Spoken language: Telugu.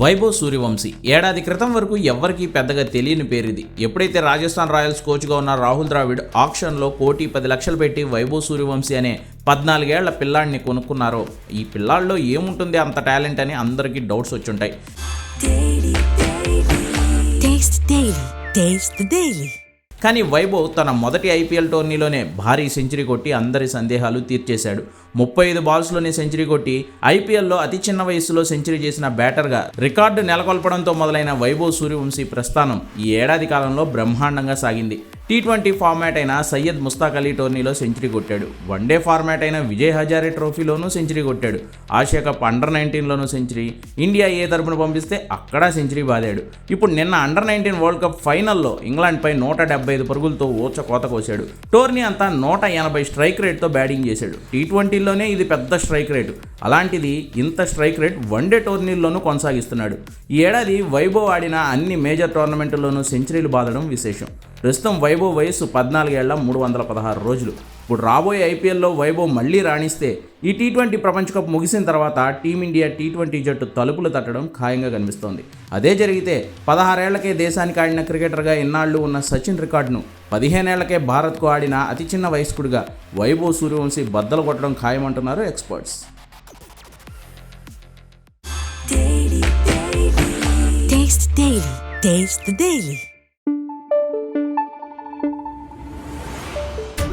వైభవ్ సూర్యవంశీ. ఏడాది క్రితం వరకు ఎవ్వరికీ పెద్దగా తెలియని పేరు ఇది ఎప్పుడైతే రాజస్థాన్ రాయల్స్ కోచ్గా ఉన్న రాహుల్ ద్రావిడ్ ఆక్షన్లో కోటి పది లక్షలు పెట్టి వైభవ్ సూర్యవంశీ అనే పద్నాలుగేళ్ళ పిల్లాడిని కొనుక్కున్నారో ఈ పిల్లాడిలో ఏముంటుంది అంత టాలెంట్ అని అందరికీ డౌట్స్ వచ్చుంటాయి. కానీ వైభవ్ తన మొదటి ఐపీఎల్ టోర్నీలోనే భారీ సెంచరీ కొట్టి అందరి సందేహాలు తీర్చేశాడు. ముప్పై ఐదు బాల్స్లోనే సెంచరీ కొట్టి ఐపీఎల్లో అతి చిన్న వయసులో సెంచరీ చేసిన బ్యాటర్గా రికార్డు నెలకొల్పడంతో మొదలైన వైభవ్ సూర్యవంశీ ప్రస్థానం ఈ ఏడాది కాలంలో బ్రహ్మాండంగా సాగింది. టీ ట్వంటీ ఫార్మాట్ అయిన సయ్యద్ ముస్తాక్ అలీ టోర్నీలో సెంచరీ కొట్టాడు. వన్డే ఫార్మాట్ అయిన విజయ్ హజారే ట్రోఫీలోనూ సెంచరీ కొట్టాడు. ఆసియా కప్ అండర్ నైన్టీన్లోనూ సెంచరీ. ఇండియా ఏ తరపున పంపిస్తే అక్కడ సెంచరీ బాదాడు. ఇప్పుడు నిన్న అండర్ నైన్టీన్ వరల్డ్ కప్ ఫైనల్లో ఇంగ్లాండ్పై నూట డెబ్బై ఐదు పరుగులతో ఓచ కోత కోశాడు. టోర్నీ అంతా నూట ఎనభై స్ట్రైక్ రేట్తో బ్యాటింగ్ చేశాడు. టీ ట్వంటీలోనే ఇది పెద్ద స్ట్రైక్ రేటు. అలాంటిది ఇంత స్ట్రైక్ రేట్ వన్డే టోర్నీల్లోనూ కొనసాగిస్తున్నాడు. ఈ ఏడాది వైభవ్ ఆడిన అన్ని మేజర్ టోర్నమెంట్లలోనూ సెంచరీలు బాదడం విశేషం. ప్రస్తుతం వైభవ్ వయస్సు పద్నాలుగేళ్ళ మూడు వందల పదహారు రోజులు. ఇప్పుడు రాబోయే ఐపీఎల్లో వైభవ్ మళ్ళీ రాణిస్తే ఈ టీ ట్వంటీ ప్రపంచ కప్ ముగిసిన తర్వాత టీమిండియా టీ ట్వంటీ జట్టు తలుపులు తట్టడం ఖాయంగా కనిపిస్తోంది. అదే జరిగితే పదహారేళ్ళకే దేశానికి ఆడిన క్రికెటర్గా ఇన్నాళ్ళు ఉన్న సచిన్ రికార్డును పదిహేనేళ్ళకే భారత్కు ఆడిన అతి చిన్న వయస్కుడిగా వైభవ్ సూర్యవంశీ బద్దలు కొట్టడం ఖాయమంటున్నారు ఎక్స్పర్ట్స్. Taste the Daily.